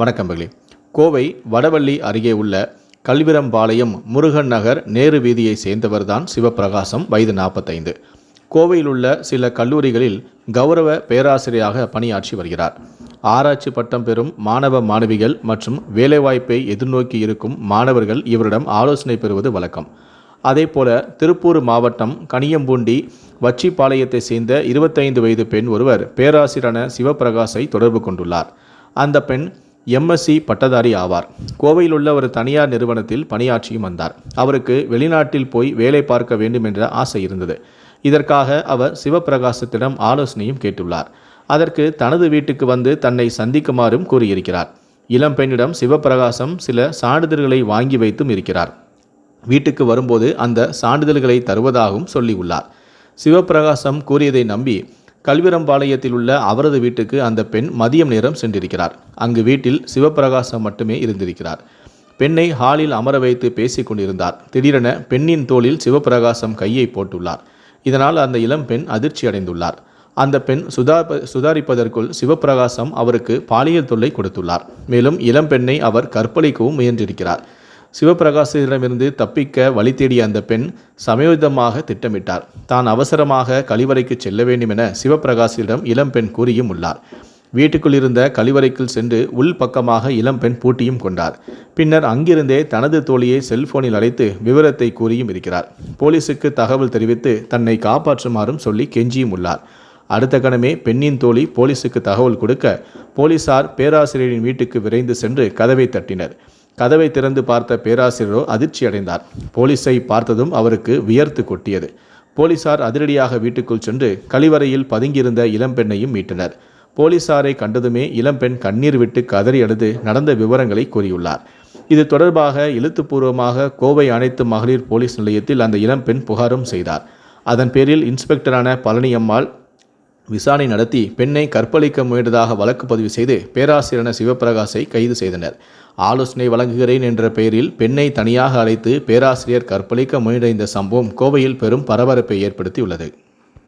வணக்கம் பகலி கோவை வடவள்ளி அருகே உள்ள கல்விரம்பாளையம் முருகன் நகர் நேரு வீதியை சேர்ந்தவர்தான் சிவபிரகாசம் வயது நாற்பத்தைந்து. கோவையில் உள்ள சில கல்லூரிகளில் கௌரவ பேராசிரியராக பணியாற்றி வருகிறார். ஆராய்ச்சி பட்டம் பெறும் மாணவ மாணவிகள் மற்றும் வேலைவாய்ப்பை எதிர்நோக்கி இருக்கும் மாணவர்கள் இவரிடம் ஆலோசனை பெறுவது வழக்கம். அதேபோல திருப்பூர் மாவட்டம் கனியம்பூண்டி வச்சிப்பாளையத்தை சேர்ந்த இருபத்தைந்து வயது பெண் ஒருவர் பேராசிரியரான சிவபிரகாசை தொடர்பு கொண்டுள்ளார். அந்த பெண் எம்எஸ்சி பட்டதாரி ஆவார். கோவையில் உள்ள ஒரு தனியார் நிறுவனத்தில் பணியாற்றியும் வந்தார். அவருக்கு வெளிநாட்டில் போய் வேலை பார்க்க வேண்டும் என்ற ஆசை இருந்தது. இதற்காக அவர் சிவபிரகாசத்திடம் ஆலோசனையும் கேட்டுள்ளார். அதற்கு தனது வீட்டுக்கு வந்து தன்னை சந்திக்குமாறும் கூறியிருக்கிறார். இளம் பெண்ணிடம் சிவபிரகாசம் சில சான்றிதழ்களை வாங்கி வைத்தும் இருக்கிறார். வீட்டுக்கு வரும்போது அந்த சான்றிதழ்களை தருவதாகவும் சொல்லியுள்ளார். சிவபிரகாசம் கூறியதை நம்பி கல்விரம்பாளையத்தில் உள்ள அவரது வீட்டுக்கு அந்த பெண் மதியம் நேரம் சென்றிருக்கிறார். அங்கு வீட்டில் சிவபிரகாசம் மட்டுமே இருந்திருக்கிறார். பெண்ணை ஹாலில் அமர வைத்து பேசிக் கொண்டிருந்தார். திடீரென பெண்ணின் தோளில் சிவபிரகாசம் கையை போட்டுள்ளார். இதனால் அந்த இளம் பெண் அதிர்ச்சி அடைந்துள்ளார். அந்த பெண் சுதா சுதாரிப்பதற்குள் சிவபிரகாசம் அவருக்கு பாலியல் தொல்லை கொடுத்துள்ளார். மேலும் இளம்பெண்ணை அவர் கற்பழிக்கவும் முயன்றிருக்கிறார். சிவபிரகாசத்திடமிருந்து தப்பிக்க வழி தேடிய அந்த பெண் சமயோதமாக திட்டமிட்டார். தான் அவசரமாக கழிவறைக்கு செல்ல வேண்டும் என சிவபிரகாசிடம் இளம்பெண் கூறியும் உள்ளார். வீட்டுக்குள் இருந்த கழிவறைக்குள் சென்று உள் பக்கமாக இளம்பெண் பூட்டியும் கொண்டார். பின்னர் அங்கிருந்தே தனது தோழியை செல்போனில் அழைத்து விவரத்தை கூறியும் இருக்கிறார். போலீசுக்கு தகவல் தெரிவித்து தன்னை காப்பாற்றுமாறும் சொல்லி கெஞ்சியும் உள்ளார். அடுத்த கணமே பெண்ணின் தோழி போலீசுக்கு தகவல் கொடுக்க போலீசார் பேராசிரியரின் வீட்டுக்கு விரைந்து சென்று கதவை தட்டினர். கதவை திறந்து பார்த்த பேராசிரியரோ அதிர்ச்சி அடைந்தார். போலீஸை பார்த்ததும் அவருக்கு வியர்த்து கொட்டியது. போலீசார் அதிரடியாக வீட்டுக்குள் சென்று கழிவறையில் பதுங்கியிருந்த இளம்பெண்ணையும் மீட்டனர். போலீசாரை கண்டதுமே இளம்பெண் கண்ணீர் விட்டு கதறி அழுது நடந்த விவரங்களை கூறியுள்ளார். இது தொடர்பாக எழுத்துப்பூர்வமாக கோவை அனைத்து மகளிர் போலீஸ் நிலையத்தில் அந்த இளம்பெண் புகாரும் செய்தார். அதன் பேரில் இன்ஸ்பெக்டரான பழனியம்மாள் விசாரணை நடத்தி பெண்ணை கற்பழிக்க முயன்றதாக வழக்கு பதிவு செய்து பேராசிரியரான சிவபிரகாசை கைது செய்தனர். ஆலோசனை வழங்குகிறேன் என்ற பெயரில் பெண்ணை தனியாக அழைத்து பேராசிரியர் கற்பழிக்க முயன்ற இந்த சம்பவம் கோவையில் பெரும் பரபரப்பை ஏற்படுத்தியுள்ளது.